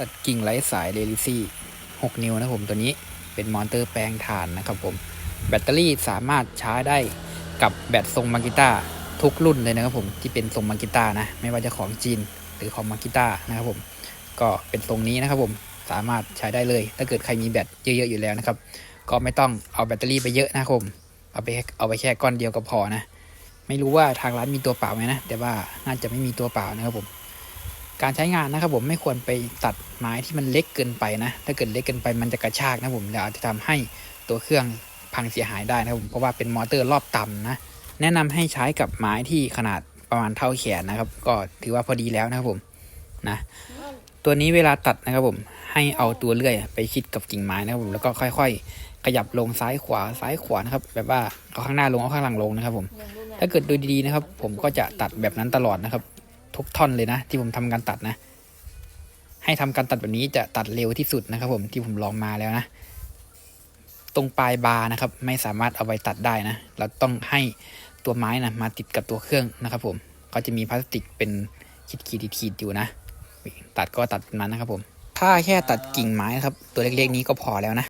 ตัดกิ่งไร้สายเดลิซี่ 6 นิ้วนะครับผมตัวนี้เป็นมอนเตอร์แปลงถ่านนะครับผม แบตเตอรี่สามารถชาร์จได้กับแบตทรงมากิต้าทุกรุ่นเลยนะครับผมที่เป็นทรงมากิต้านะ ไม่ว่าจะของจีนหรือของมากิต้านะครับผม ก็เป็นทรงนี้นะครับผมสามารถใช้ได้เลย ถ้าเกิดใครมีแบตเยอะๆอยู่แล้วนะครับ ก็ไม่ต้องเอาแบตเตอรี่ไปเยอะนะครับผมเอาไปเอาไปแค่ก้อนเดียวก็พอนะ ไม่รู้ว่าทางร้านมีตัวเปล่าไหมนะ แต่ว่าน่าจะไม่มีตัวเปล่านะครับผม การใช้งานนะครับผมไม่ควรไปตัดไม้ที่มันเล็กเกินไปนะ ถ้าเกิดเล็กเกินไปมันจะกระชากนะผมแล้วอาจจะทำให้ตัวเครื่องพังเสียหายได้นะครับผมเพราะว่าเป็นมอเตอร์รอบต่ำนะแนะนำให้ใช้กับไม้ที่ขนาดประมาณเท่าแขนนะครับ ก็ถือว่าพอดีแล้วนะครับผมนะตัวนี้เวลาตัดนะครับผมให้เอาตัวเลื่อยไปชิดกับกิ่งไม้นะครับผมแล้วก็ค่อย ๆ ขยับลงซ้ายขวาซ้ายขวานะครับแบบว่าเอาข้างหน้าลงเอาข้างหลังลงนะครับผมถ้าเกิดดูดีๆนะครับ ผมก็จะตัดแบบนั้นตลอดนะครับ ทุกท่อนเลยนะ ที่ผมทำการตัดนะ ให้ทำการตัดแบบนี้จะตัดเร็วที่สุดนะครับ ผมที่ผมลองมาแล้วนะ ตรงปลายบาร์นะครับ ไม่สามารถเอาไปตัดได้นะ เราต้องให้ตัวไม้นะมาติดกับตัวเครื่องนะครับ ผมก็จะมีพลาสติกเป็นขีดๆขีดอยู่นะ ตัดก็ตัดนั้นนะครับผม ถ้าแค่ตัดกิ่งไม้ครับ ตัวเล็กๆนี้ก็พอแล้วนะ